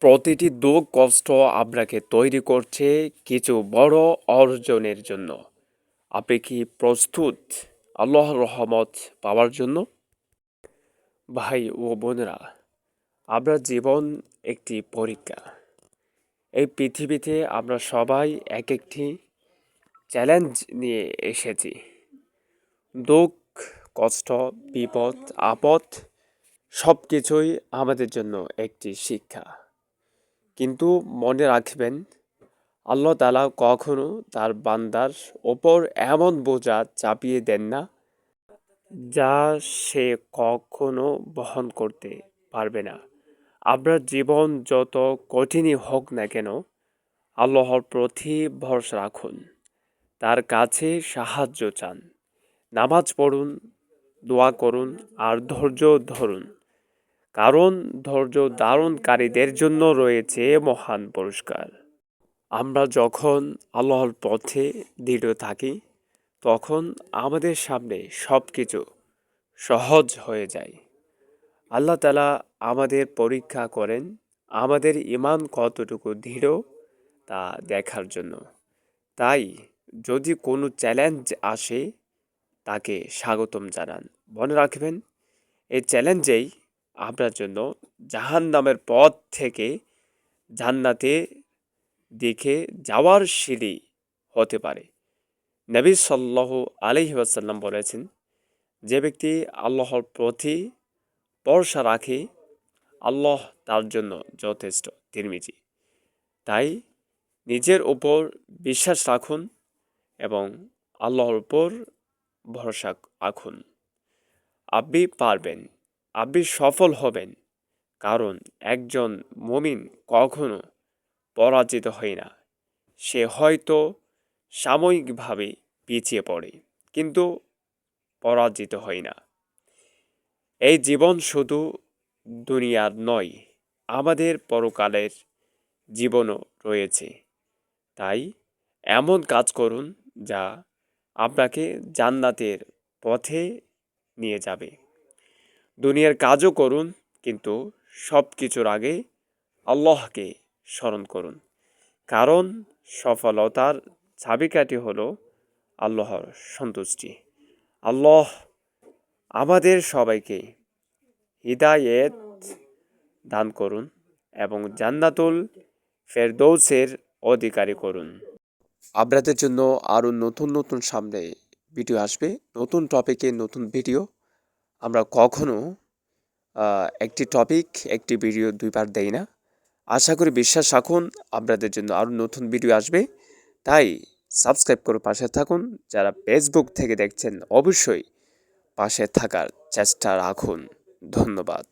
প্রতিটি দুঃখ কষ্ট আপনাকে তৈরি করছে কিছু বড় অর্জনের জন্য। আপনি কি প্রস্তুত আল্লাহ রহমত পাওয়ার জন্য? ভাই ও বোনেরা আমরা জীবন একটি পরীক্ষা। এই পৃথিবীতে আমরা সবাই এক একটি চ্যালেঞ্জ নিয়ে এসেছি। দুঃখ, কষ্ট, বিপদ, আপদ সব কিছুই আমাদের জন্য একটি শিক্ষা। কিন্তু মনে রাখবেন, আল্লাহ তালা কখনো তার বান্দার ওপর এমন বোঝা চাপিয়ে দেন না যা সে কখনো বহন করতে পারবে না। আপনার জীবন যত কঠিনই হোক না কেন, আল্লাহর প্রতি ভরসা রাখুন, তার কাছে সাহায্য চান। নামাজ পড়ুন, দোয়া করুন আর ধৈর্য ধরুন। কারণ ধৈর্য ধারণকারীদের জন্য রয়েছে মহান পুরস্কার। আমরা যখন আল্লাহর পথে দৃঢ় থাকি তখন আমাদের সামনে সব কিছু সহজ হয়ে যায়। আল্লাহ তালা আমাদের পরীক্ষা করেন আমাদের ইমান কতটুকু দৃঢ় তা দেখার জন্য। তাই যদি কোনো চ্যালেঞ্জ আসে তাকে স্বাগতম জানান। মনে রাখবেন এই চ্যালেঞ্জেই আপনার জন্য জাহান নামের পথ থেকে জান্নাতে দেখে যাওয়ার সিঁড়ি হতে পারে। নবী সাল্লাহ আলহি আসাল্লাম বলেছেন, যে ব্যক্তি আল্লাহর প্রতি ভরসা রাখে, আল্লাহ তার জন্য যথেষ্ট তিরমিজি। তাই নিজের উপর বিশ্বাস রাখুন এবং আল্লাহর উপর ভরসা রাখুন। আপনি পারবেন আপনি সফল হবেন। কারণ একজন মমিন কখনো পরাজিত হয় না। সে হয়তো সাময়িকভাবে পিছিয়ে পড়ে, কিন্তু পরাজিত হয় না। এই জীবন শুধু দুনিয়ার নয়, আমাদের পরকালের জীবনও রয়েছে। তাই এমন কাজ করুন যা আপনাকে জান্নাতের পথে নিয়ে যাবে। দুনিয়ার কাজও করুন, কিন্তু সব কিছুর আগে আল্লাহকে স্মরণ করুন। কারণ সফলতার চাবিকাঠি হল আল্লাহর সন্তুষ্টি। আল্লাহ আমাদের সবাইকে হৃদায়েত দান করুন এবং জান্নাতুল ফেরদৌসের অধিকারী করুন। আপনাদের জন্য আরও নতুন নতুন সামনে ভিডিও আসবে। নতুন টপিকে নতুন ভিডিও আমরা কখনো একটি টপিক একটি ভিডিও দুইবার দেই না। আশা করি বিশ্বাস রাখুন, আপনাদের জন্য আরও নতুন ভিডিও আসবে। তাই সাবস্ক্রাইব করে পাশে থাকুন। যারা ফেসবুক থেকে দেখছেন, অবশ্যই পাশে থাকার চেষ্টা রাখুন। ধন্যবাদ।